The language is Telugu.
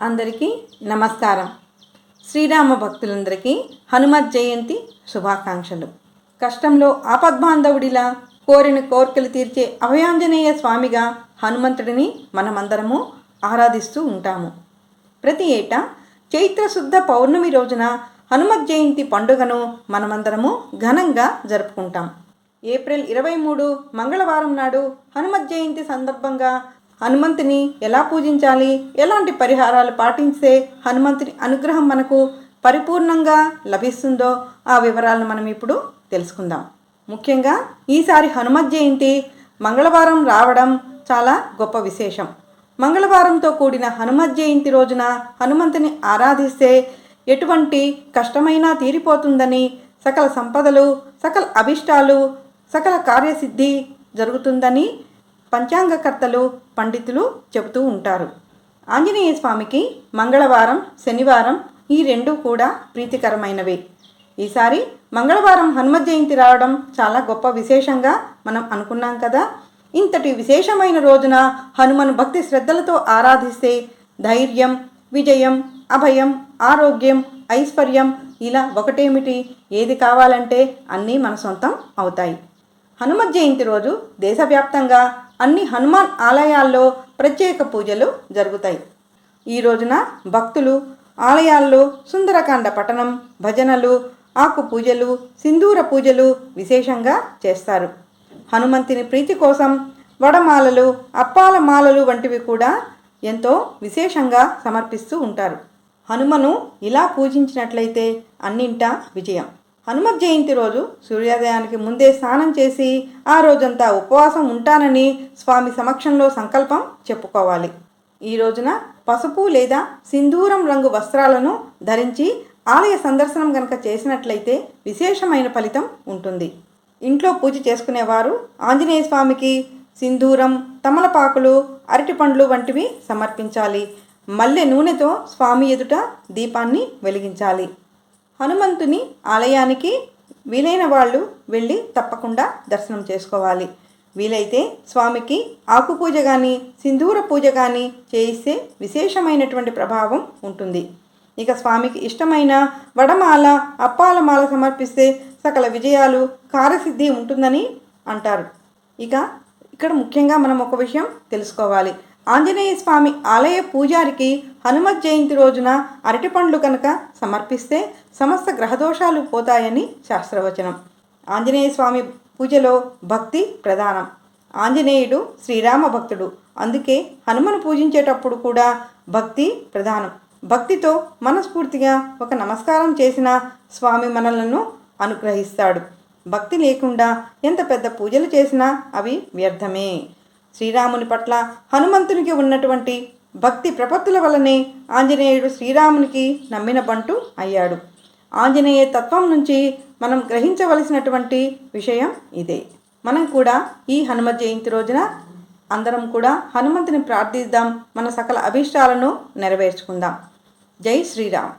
అందరికీ నమస్కారం. శ్రీరామ భక్తులందరికీ హనుమత్ జయంతి శుభాకాంక్షలు. కష్టంలో ఆపద్బాంధవుడిలా కోరిన కోర్కెలు తీర్చే అభయాంజనేయ స్వామిగా హనుమంతుడిని మనమందరము ఆరాధిస్తూ ఉంటాము. ప్రతి ఏటా చైత్ర శుద్ధ పౌర్ణమి రోజున హనుమత్ జయంతి పండుగను మనమందరము ఘనంగా జరుపుకుంటాం. ఏప్రిల్ ఇరవై మూడు మంగళవారం నాడు హనుమత్ జయంతి సందర్భంగా హనుమంతుని ఎలా పూజించాలి? ఎలాంటి పరిహారాలు పాటించే హనుమంతుని అనుగ్రహం మనకు పరిపూర్ణంగా లభిస్తుందో ఆ వివరాలను మనం ఇప్పుడు తెలుసుకుందాం. ముఖ్యంగా ఈసారి హనుమత్ జయంతి మంగళవారం రావడం చాలా గొప్ప విశేషం. మంగళవారంతో కూడిన హనుమత్ జయంతి రోజున హనుమంతుని ఆరాధిస్తే ఎటువంటి కష్టమైనా తీరిపోతుందని సకల సంపదలు సకల అభిష్టాలు సకల కార్యసిద్ధి జరుగుతుందని పంచాంగకర్తలు పండితులు చెబుతూ ఉంటారు. ఆంజనేయ స్వామికి మంగళవారం శనివారం ఈ రెండు కూడా ప్రీతికరమైనవే. ఈసారి మంగళవారం హనుమ జయంతి రావడం చాలా గొప్ప విశేషంగా మనం అనుకున్నాం కదా. ఇంతటి విశేషమైన రోజున హనుమను భక్తి శ్రద్ధలతో ఆరాధిస్తే ధైర్యం విజయం అభయం ఆరోగ్యం ఐశ్వర్యం ఇలా ఒకటేమిటి? ఏది కావాలంటే అన్నీ మన సొంతం అవుతాయి. హనుమత్ జయంతి రోజు దేశవ్యాప్తంగా అన్ని హనుమాన్ ఆలయాల్లో ప్రత్యేక పూజలు జరుగుతాయి. ఈ రోజున భక్తులు ఆలయాల్లో సుందరకాండ పఠనం భజనలు ఆకు పూజలు సింధూర పూజలు విశేషంగా చేస్తారు. హనుమంతుని ప్రీతి కోసం వడమాలలు అప్పాల మాలలు వంటివి కూడా ఎంతో విశేషంగా సమర్పిస్తూ ఉంటారు. హనుమను ఇలా పూజించినట్లయితే అన్నింటా విజయం. హనుమత్ జయంతి రోజు సూర్యోదయానికి ముందే స్నానం చేసి ఆ రోజంతా ఉపవాసం ఉంటానని స్వామి సమక్షంలో సంకల్పం చెప్పుకోవాలి. ఈ రోజున పసుపు లేదా సింధూరం రంగు వస్త్రాలను ధరించి ఆలయ సందర్శనం కనుక చేసినట్లయితే విశేషమైన ఫలితం ఉంటుంది. ఇంట్లో పూజ చేసుకునేవారు ఆంజనేయ స్వామికి సింధూరం తమలపాకులు అరటిపండ్లు వంటివి సమర్పించాలి. మల్లె నూనెతో స్వామి ఎదుట దీపాన్ని వెలిగించాలి. హనుమంతుని ఆలయానికి వీలైన వాళ్ళు వెళ్ళి తప్పకుండా దర్శనం చేసుకోవాలి. వీలైతే స్వామికి ఆకు పూజ కానీ సింధూర పూజ కానీ చేయిస్తే విశేషమైనటువంటి ప్రభావం ఉంటుంది. ఇక స్వామికి ఇష్టమైన వడమాల అప్పాల మాల సమర్పిస్తే సకల విజయాలు కారసిద్ధి ఉంటుందని అంటారు. ఇక ఇక్కడ ముఖ్యంగా మనం ఒక విషయం తెలుసుకోవాలి. ఆంజనేయ స్వామి ఆలయ పూజారికి హనుమత్ జయంతి రోజున అరటిపండ్లు కనుక సమర్పిస్తే సమస్త గ్రహదోషాలు పోతాయని శాస్త్రవచనం. ఆంజనేయ స్వామి పూజలో భక్తి ప్రధానం. ఆంజనేయుడు శ్రీరామ భక్తుడు. అందుకే హనుమను పూజించేటప్పుడు కూడా భక్తి ప్రధానం. భక్తితో మనస్ఫూర్తిగా ఒక నమస్కారం చేసిన స్వామి మనలను అనుగ్రహిస్తాడు. భక్తి లేకుండా ఎంత పెద్ద పూజలు చేసినా అవి వ్యర్థమే. శ్రీరాముని పట్ల హనుమంతునికి ఉన్నటువంటి భక్తి ప్రపత్తుల వలనే ఆంజనేయుడు శ్రీరామునికి నమ్మిన బంటు అయ్యాడు. ఆంజనేయ తత్వం నుంచి మనం గ్రహించవలసినటువంటి విషయం ఇదే. మనం కూడా ఈ హనుమ జయంతి రోజున అందరం కూడా హనుమంతుని ప్రార్థిద్దాం. మన సకల అభీష్టాలను నెరవేర్చుకుందాం. జై శ్రీరామ్.